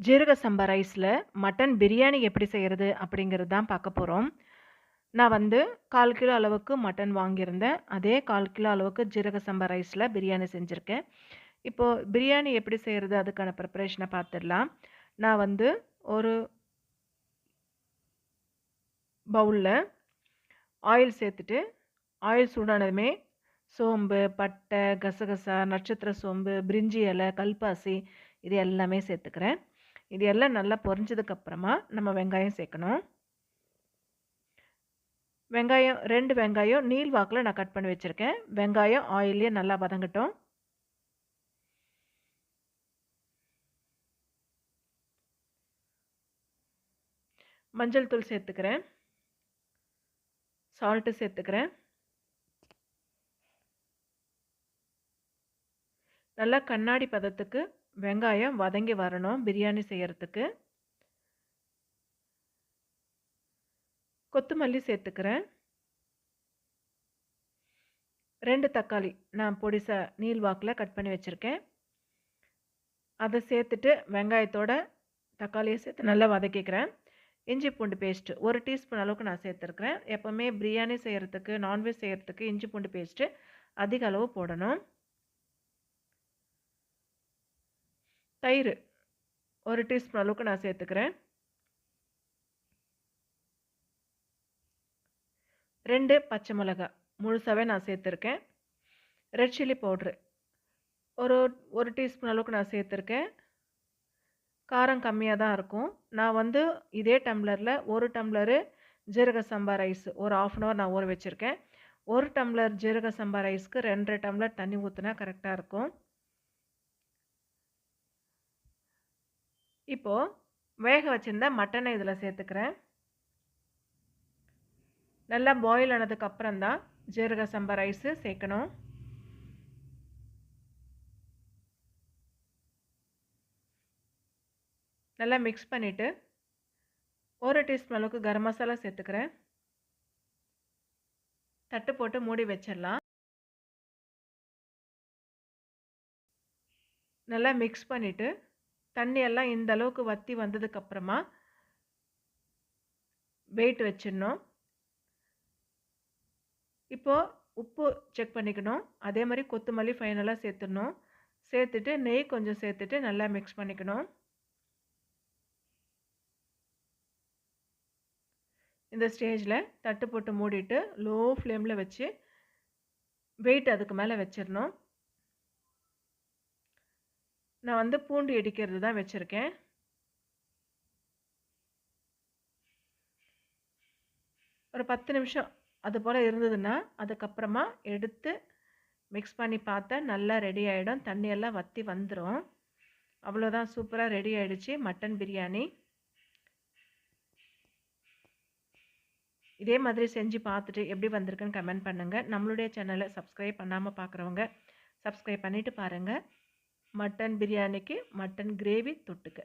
ஜீரக சம்பா ரைஸில் மட்டன் பிரியாணி எப்படி செய்கிறது அப்படிங்கிறது தான் பார்க்க போகிறோம் நான் வந்து கால் கிலோ அளவுக்கு மட்டன் வாங்கியிருந்தேன். அதே கால் கிலோ அளவுக்கு ஜீரக சம்பா ரைஸில் பிரியாணி செஞ்சுருக்கேன். இப்போது பிரியாணி எப்படி செய்கிறது அதுக்கான ப்ரிப்பரேஷனை பார்த்துடலாம். நான் வந்து ஒரு பவுலில் ஆயில் சேர்த்துட்டு ஆயில் சூடானதுமே சோம்பு பட்டை கசகசா நட்சத்திர சோம்பு பிரிஞ்சி இலை கல்பாசி இது எல்லாமே சேர்த்துக்கிறேன். இது எல்லாம் நல்லா பொரிஞ்சதுக்கப்புறமா நம்ம வெங்காயம் சேர்க்கணும். வெங்காயம் ரெண்டு வெங்காயம் நீல் வாக்கில் நான் கட் பண்ணி வச்சுருக்கேன். வெங்காயம் ஆயிலே நல்லா வதங்கட்டும். மஞ்சள் தூள் சேர்த்துக்கிறேன். சால்ட்டு சேர்த்துக்கிறேன். நல்லா கண்ணாடி பதத்துக்கு வெங்காயம் வதங்கி வரணும் பிரியாணி செய்கிறதுக்கு கொத்தமல்லி சேர்த்துக்கிறேன். ரெண்டு தக்காளி நான் பொடிசா நீல் வாக்கில் கட் பண்ணி வச்சுருக்கேன். அதை சேர்த்துட்டு வெங்காயத்தோட தக்காளியை சேர்த்து நல்லா வதக்கிக்கிறேன். இஞ்சி பூண்டு பேஸ்ட்டு ஒரு டீஸ்பூன் அளவுக்கு நான் சேர்த்துருக்குறேன். எப்போவுமே பிரியாணி செய்கிறதுக்கு நான்வெஜ் செய்கிறதுக்கு இஞ்சி பூண்டு பேஸ்ட்டு அதிக அளவு போடணும். தயிர் ஒரு டீஸ்பூன் அளவுக்கு நான் சேர்த்துக்கிறேன். ரெண்டு பச்சை மிளகா முழுசாகவே நான் சேர்த்துருக்கேன். ரெட் சில்லி பவுட்ரு ஒரு ஒரு டீஸ்பூன் அளவுக்கு நான் சேர்த்துருக்கேன். காரம் கம்மியாக தான் இருக்கும். நான் வந்து இதே டம்ளரில் ஒரு டம்ளரு ஜீரக சம்பா ரைஸ் ஒரு ஆஃப் அன் ஹவர் நான் ஊற வச்சுருக்கேன். ஒரு டம்ளர் ஜீரக சம்பா ரைஸ்க்கு ரெண்டரை டம்ளர் தண்ணி ஊற்றினா கரெக்டாக இருக்கும். இப்போது வேக வச்சுருந்த மட்டனை இதில் சேர்த்துக்கிறேன். நல்லா பாயில் ஆனதுக்கு தான் ஜீரக சம்பா ரைஸு சேர்க்கணும். நல்லா மிக்ஸ் பண்ணிவிட்டு ஒரு டீஸ்பூன் அளவுக்கு கரம் மசாலா சேர்த்துக்கிறேன். தட்டு போட்டு மூடி வச்சிடலாம். நல்லா மிக்ஸ் பண்ணிவிட்டு தண்ணி எல்லாம் இந்த அளவுக்கு வற்றி வந்ததுக்கப்புறமா வெயிட் வச்சிடணும். இப்போது உப்பு செக் பண்ணிக்கணும். அதே மாதிரி கொத்தமல்லி ஃபைனலாக சேர்த்துடணும். சேர்த்துட்டு நெய் கொஞ்சம் சேர்த்துட்டு நல்லா மிக்ஸ் பண்ணிக்கணும். இந்த ஸ்டேஜில் தட்டு போட்டு மூடிட்டு லோ ஃப்ளேமில் வச்சு வெயிட் அதுக்கு மேலே வச்சிடணும். நான் வந்து பூண்டு இடிக்கிறது தான் வச்சுருக்கேன். ஒரு பத்து நிமிஷம் அது போல் இருந்ததுன்னா அதுக்கப்புறமா எடுத்து மிக்ஸ் பண்ணி பார்த்தா நல்லா ரெடி ஆகிடும் தண்ணியெல்லாம் வற்றி வந்துடும் அவ்வளோதான் சூப்பராக ரெடி ஆகிடுச்சு மட்டன் பிரியாணி. இதே மாதிரி செஞ்சு பார்த்துட்டு எப்படி வந்திருக்குன்னு கமெண்ட் பண்ணுங்கள் நம்மளுடைய சேனலை சப்ஸ்கிரைப் பண்ணாமல் பார்க்குறவங்க சப்ஸ்கிரைப் பண்ணிவிட்டு பாருங்கள் மட்டன் பிரியாணிக்கு மட்டன் கிரேவி தொட்டுக்க.